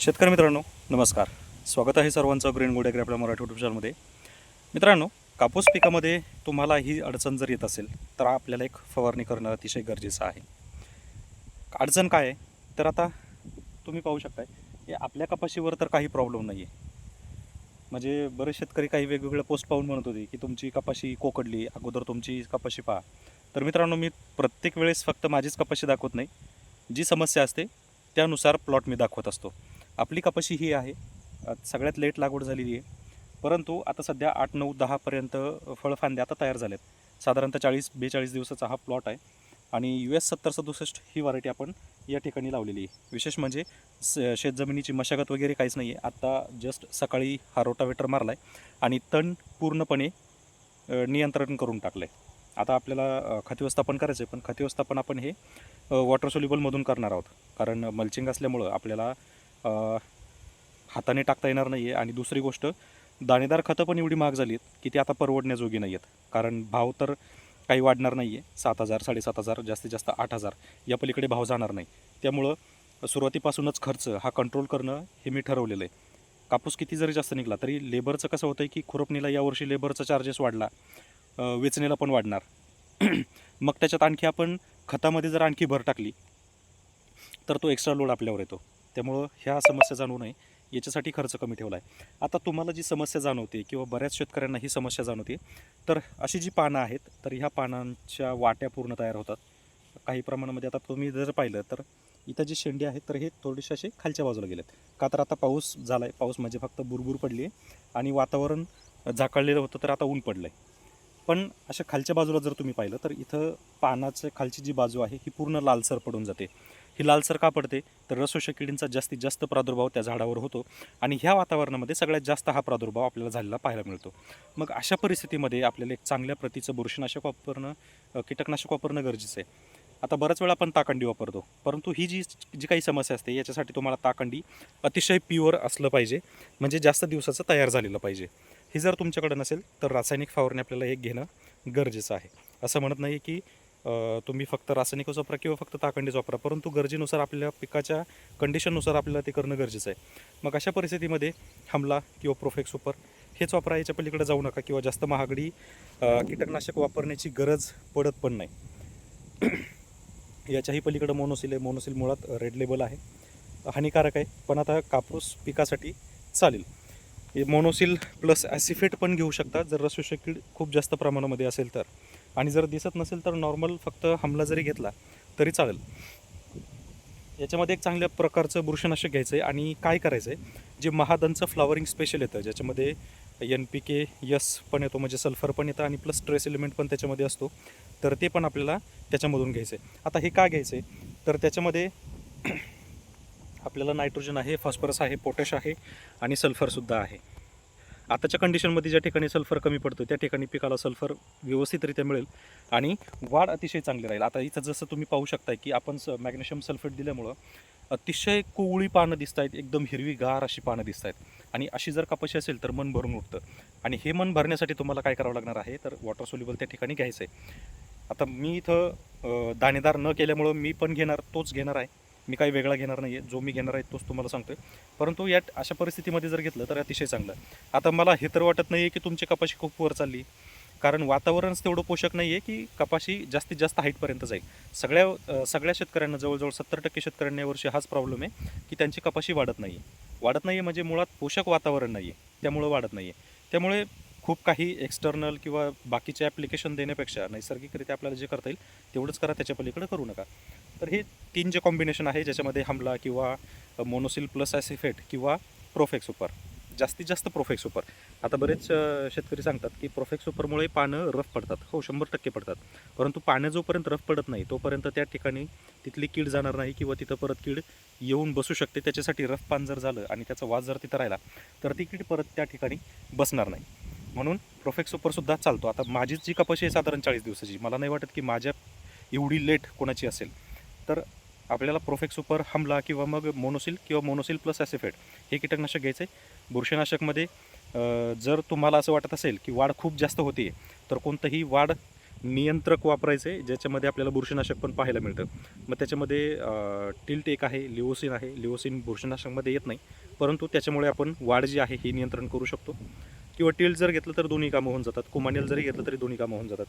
शेतकरी मित्रांनो नमस्कार. स्वागत आहे सर्वांचं ग्रीन गोड आपल्या मराठी युट्यूब चॅनलमध्ये मित्रांनो कापूस पिकामध्ये तुम्हाला ही अडचण जर येत असेल तर आपल्याला एक फवारणी करणं अतिशय गरजेचं आहे. अडचण काय आहे? तर आता तुम्ही पाहू शकताय की आपल्या कपाशीवर तर काही प्रॉब्लेम नाही आहे म्हणजे बरेच शेतकरी काही वेगवेगळ्या पोस्ट पाहून म्हणत होते की तुमची कपाशी कोकडली अगोदर तुमची कपाशी पहा. तर मित्रांनो मी प्रत्येक वेळेस फक्त माझीच कपाशी दाखवत नाही. जी समस्या असते त्यानुसार प्लॉट मी दाखवत असतो. आपली कपाशी ही आहे. सगळ्यात लेट लागवड झालेली आहे. परंतु आता सध्या आठ नऊ दहापर्यंत फळफांद्या आता तयार झाल्यात साधारणतः चाळीस बेचाळीस दिवसाचा हा प्लॉट आहे. आणि यू एस सत्तर सदुसष्ट ही व्हरायटी आपण या ठिकाणी लावलेली आहे. विशेष म्हणजे स शेतजमिनीची मशागत वगैरे काहीच नाही आहे आत्ता जस्ट सकाळी हा रोटावेटर मारला आहे आणि तण पूर्णपणे नियंत्रण करून टाकलं आहे आता आपल्याला खत व्यवस्थापन करायचं आहे पण खत व्यवस्थापन आपण हे वॉटर सोल्युबलमधून करणार आहोत. कारण मल्चिंग असल्यामुळं आपल्याला हाताने टाकता येणार नाही आहे आणि दुसरी गोष्ट दाणेदार खतं पण एवढी महाग झाली आहेत की ती आता परवडण्याजोगी नाही आहेत कारण भाव तर काही वाढणार नाही आहे सात हजार साडेसात हजार जास्तीत जास्त आठ हजार या पलीकडे भाव जाणार नाही. त्यामुळं सुरुवातीपासूनच खर्च हा कंट्रोल करणं हे मी ठरवलेलं आहे. कापूस किती जरी जास्त निघला तरी लेबरचं कसं होतं आहे की खुरपणीला यावर्षी लेबरचा चार्जेस वाढला. वेचणीला पण वाढणार. मग त्याच्यात आणखी आपण खतामध्ये जर आणखी भर टाकली तर तो एक्स्ट्रा लोड आपल्यावर येतो. त्यामुळं ह्या समस्या जाणवू नये. याच्यासाठी खर्च कमी ठेवला आहे आता तुम्हाला जी समस्या जाणवते किंवा बऱ्याच शेतकऱ्यांना ही समस्या जाणवते तर अशी जी पानं आहेत तर ह्या पानांच्या वाट्या पूर्ण तयार होतात. काही प्रमाणामध्ये आता तुम्ही जर पाहिलं तर इथं जी शेंडी आहेत तर हे थोडेसे असे खालच्या बाजूला गेलेत. का तर आता पाऊस झाला आहे पाऊस म्हणजे फक्त बुरबुर पडली आहे आणि वातावरण झाकळलेलं होतं तर आता ऊन पडलं आहे पण अशा खालच्या बाजूला जर तुम्ही पाहिलं तर इथं पानाचं खालची जी बाजू आहे ही पूर्ण लालसर पडून जाते. ही लालसर का पडते? तर रसोशा किडींचा जास्तीत जास्त प्रादुर्भाव त्या झाडावर होतो आणि ह्या वातावरणामध्ये सगळ्यात जास्त हा प्रादुर्भाव आपल्याला झालेला पाहायला मिळतो. मग अशा परिस्थितीमध्ये आपल्याला एक चांगल्या प्रतीचं बुरशीनाशक वापरणं कीटकनाशक वापरणं गरजेचं आहे. आता बऱ्याच वेळा आपण ताकंडी वापरतो परंतु ही जी जी काही समस्या असते याच्यासाठी तुम्हाला ताकंडी अतिशय प्युअर असलं पाहिजे म्हणजे जास्त दिवसाचं तयार झालेलं पाहिजे. हे जर तुमच्याकडे नसेल तर रासायनिक फवारणी आपल्याला एक घेणं गरजेचं आहे. असं म्हणत नाही की तुम्ही फक्त रासायनिक वापरा किंवा फक्त ताकंडीच वापरा परंतु गरजेनुसार आपल्या पिकाच्या कंडिशननुसार आपल्याला ते करणं गरजेचं आहे. मग अशा परिस्थितीमध्ये हमला किंवा प्रोफेक्स सुपर हेच वापरा याच्या पलीकडे जाऊ नका किंवा जास्त महागडी कीटकनाशक वापरण्याची गरज पडत पण नाही. याच्याही पलीकडं मोनोसिल आहे मोनोसिल मुळात रेड लेबल आहे. हानिकारक आहे पण आता कापूस पिकासाठी चालेल. हे मोनोसिल प्लस ॲसिफेट पण घेऊ शकता जर रसोशा कीड खूप जास्त प्रमाणामध्ये असेल तर. आणि जर दिसत नसेल तर नॉर्मल फक्त हमला जरी घेतला तरी चालेल. याच्यामध्ये एक चांगल्या प्रकारचं बुरशीनाशक घ्यायचं आहे आणि काय करायचं आहे जे महादनचं फ्लॉवरिंग स्पेशल येतं ज्याच्यामध्ये एन पी के यस पण येतो म्हणजे सल्फर पण येतं आणि प्लस स्ट्रेस एलिमेंट पण त्याच्यामध्ये असतो. तर ते पण आपल्याला त्याच्यामधून घ्यायचं आहे आता हे का घ्यायचं आहे तर त्याच्यामध्ये आपल्याला नायट्रोजन आहे फॉस्फरस आहे पोटॅश आहे आणि सल्फरसुद्धा आहे. आताच्या कंडिशनमध्ये ज्या ठिकाणी सल्फर कमी पडतो त्या ठिकाणी पिकाला सल्फर व्यवस्थितरित्या मिळेल आणि वाढ अतिशय चांगली राहील. आता इथं जसं तुम्ही पाहू शकताय की आपण स मॅग्नेशियम सल्फेट दिल्यामुळं अतिशय कोवळी पानं दिसत आहेत एकदम हिरवीगार अशी पानं दिसत आहेत आणि अशी जर कपाशी असेल तर मन भरून उठतं. आणि हे मन भरण्यासाठी तुम्हाला काय करावं लागणार आहे? तर वॉटर सोल्युबल त्या ठिकाणी घ्यायचं आहे आता मी इथं दाणेदार न केल्यामुळं मी पण घेणार तोच घेणार आहे. मी काही वेगळा घेणार नाही आहे जो मी घेणार आहे तोच तुम्हाला सांगतोय. परंतु या अशा परिस्थितीमध्ये जर घेतलं तर अतिशय चांगलं. आता मला हे तर वाटत नाही आहे की तुमची कपाशी खूप वर चालली. कारण वातावरणच तेवढं पोषक नाही आहे की कपाशी जास्तीत जास्त हाईटपर्यंत जाईल. सगळ्या सगळ्या शेतकऱ्यांना जवळजवळ सत्तर टक्के शेतकऱ्यांना यावर्षी हाच प्रॉब्लेम आहे की त्यांची कपाशी वाढत नाही आहे वाढत नाही आहे म्हणजे मुळात पोषक वातावरण नाही आहे त्यामुळं वाढत नाही आहे त्यामुळे खूप काही एक्सटर्नल किंवा बाकीचे ॲप्लिकेशन देण्यापेक्षा नैसर्गिकरित्या आपल्याला जे करता येईल तेवढंच करा त्याच्या पलीकडे करू नका. तर हे तीन जे कॉम्बिनेशन आहे ज्याच्यामध्ये हमला किंवा मोनोसिल प्लस ॲसिफेट किंवा प्रोफेक्स सुपर जास्तीत जास्त प्रोफेक्स सुपर आता बरेच शेतकरी सांगतात की प्रोफेक्स सुपरमुळे पानं रफ पडतात. हो शंभर टक्के पडतात. परंतु पानं जोपर्यंत रफ पडत नाही तोपर्यंत त्या ठिकाणी तिथली कीड जाणार नाही किंवा तिथं परत कीड येऊन बसू शकते. त्याच्यासाठी रफ पान जर झालं आणि त्याचा वास जर तिथं राहिला तर ती कीड परत त्या ठिकाणी बसणार नाही. म्हणून प्रोफेक्स सुपरसुद्धा चालतो. आता माझीच जी कपाशी आहे साधारण चाळीस दिवसाची. मला नाही वाटत की माझ्या एवढी लेट कोणाची असेल. तर आपल्याला प्रोफेक्स सुपर हमला किंवा मग मोनोसिल किंवा मोनोसिल प्लस ॲसिफेट हे कीटकनाशक घ्यायचं आहे बुरशीनाशकमध्ये जर तुम्हाला असं वाटत असेल की वाढ खूप जास्त होते तर कोणतंही वाढ नियंत्रक वापरायचे ज्याच्यामध्ये आपल्याला बुरशीनाशक पण पाहायला मिळतं. मग त्याच्यामध्ये टिल्ट एक आहे लिओसिन आहे. लिओसिन बुरशीनाशकमध्ये येत नाही. परंतु त्याच्यामुळे आपण वाढ जी आहे ही नियंत्रण करू शकतो. किंवा टिल्ट जर घेतलं तर दोन्ही कामं होऊन जातात. कुमानियल जरी घेतलं तरी दोन्ही कामं होऊन जातात.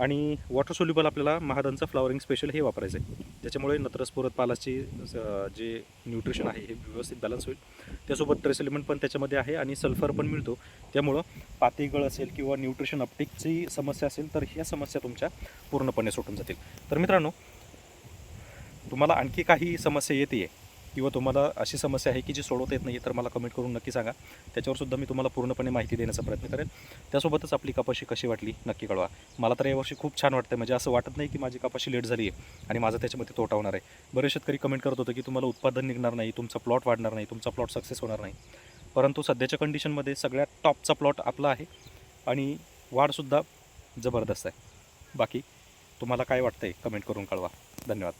आणि वॉटर सोल्युबल आपल्याला महादांचं फ्लॉवरिंग स्पेशल हे वापरायचं आहे त्याच्यामुळे नत्रस्फुरत पालाची जे न्यूट्रिशन आहे हे व्यवस्थित बॅलन्स होईल. त्यासोबत ट्रेस एलिमेंट पण त्याच्यामध्ये आहे आणि सल्फर पण मिळतो. त्यामुळं पातीगळ असेल किंवा न्यूट्रिशन अपटिकची समस्या असेल तर ह्या समस्या तुमच्या पूर्णपणे सुटून जातील. तर मित्रांनो तुम्हाला आणखी काही समस्या येते आहे किंवा तुम्हाला अशी समस्या आहे की जी सोडवता येत नाही तर मला कमेंट करून नक्की सांगा. त्याच्यावरसुद्धा मी तुम्हाला पूर्णपणे माहिती देण्याचा प्रयत्न करेन. त्यासोबतच आपली कपाशी कशी वाटली नक्की कळवा. मला तर यावर्षी खूप छान वाटतं म्हणजे असं वाटत नाही की माझी कपाशी लेट झाली आहे आणि माझं त्याच्यामध्ये तोटा होणार आहे. बरेच शेतकरी कमेंट करत होतं की तुम्हाला उत्पादन निघणार नाही तुमचा प्लॉट वाढणार नाही तुमचा प्लॉट सक्सेस होणार नाही. परंतु सध्याच्या कंडिशनमध्ये सगळ्यात टॉपचा प्लॉट आपला आहे आणि वाढसुद्धा जबरदस्त आहे. बाकी तुम्हाला काय वाटतं आहे कमेंट करून कळवा. धन्यवाद.